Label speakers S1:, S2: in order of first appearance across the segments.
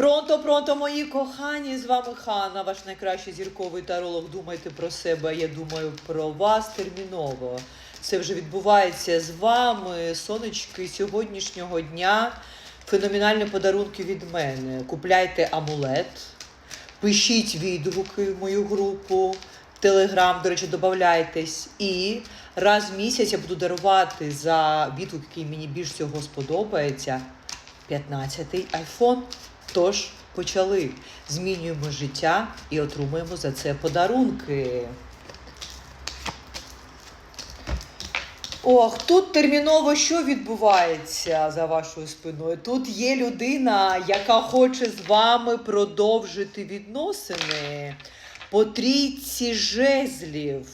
S1: Пронто, пронто, мої кохані! З вами Ханна, ваш найкращий зірковий таролог. Думайте про себе, я думаю про вас терміново. Це вже відбувається з вами, сонечки, сьогоднішнього дня. Феноменальні подарунки від мене. Купляйте амулет, пишіть відгуки в мою групу. Телеграм, до речі, додавайтесь. І раз в місяць я буду дарувати за відгук, який мені більш всього сподобається. 15-й айфон. Тож почали. Змінюємо життя і отримуємо за це подарунки. Ох, тут терміново що відбувається за вашою спиною? Тут є людина, яка хоче з вами продовжити відносини по трійці жезлів.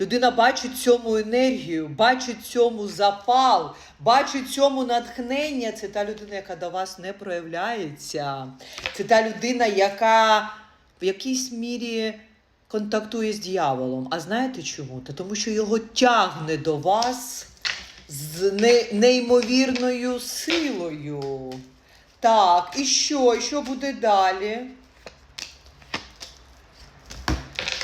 S1: Людина бачить цьому енергію, бачить цьому запал, бачить цьому натхнення. Це та людина, яка до вас не проявляється. Це та людина, яка в якійсь мірі контактує з дьяволом. А знаєте чому? Та тому що його тягне до вас з не- неймовірною силою. Так, і що? І що буде далі?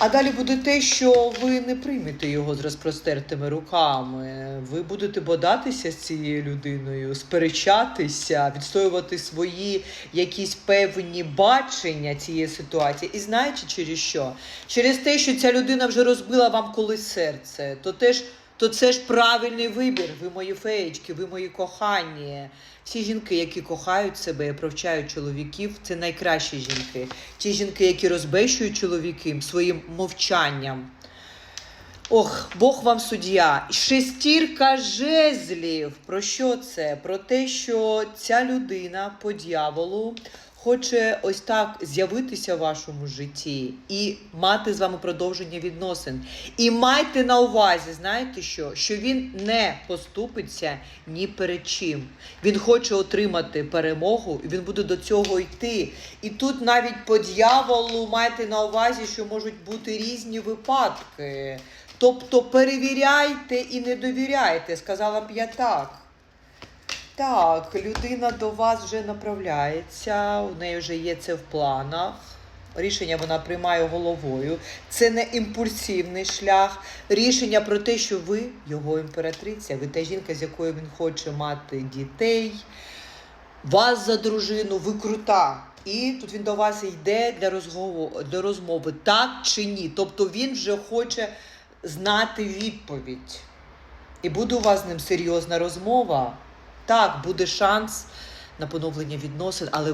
S1: А далі буде те, що ви не приймете його з розпростертими руками. Ви будете бодатися з цією людиною, сперечатися, відстоювати свої якісь певні бачення цієї ситуації. І знаєте через що? Через те, що ця людина вже розбила вам колись серце, то теж. То це ж правильний вибір. Ви мої феєчки, ви мої кохані. Всі жінки, які кохають себе і провчають чоловіків, це найкращі жінки. Ті жінки, які розбещують чоловіків своїм мовчанням. Ох, Бог вам суддя. Шестірка жезлів. Про що це? Про те, що ця людина по дьяволу хоче ось так з'явитися в вашому житті і мати з вами продовження відносин. І майте на увазі, знаєте що? Що він не поступиться ні перед чим. Він хоче отримати перемогу, і він буде до цього йти. І тут навіть по дьяволу майте на увазі, що можуть бути різні випадки. Тобто перевіряйте і не довіряйте, сказала б я так. Так, людина до вас вже направляється, у неї вже є це в планах. Рішення вона приймає головою. Це не імпульсивний шлях. Рішення про те, що ви його імператриця, ви та жінка, з якою він хоче мати дітей, вас за дружину, ви крута. І тут він до вас йде для розговору, для розмови, так чи ні. Тобто він вже хоче знати відповідь. І буде у вас з ним серйозна розмова. Так, буде шанс на поновлення відносин, але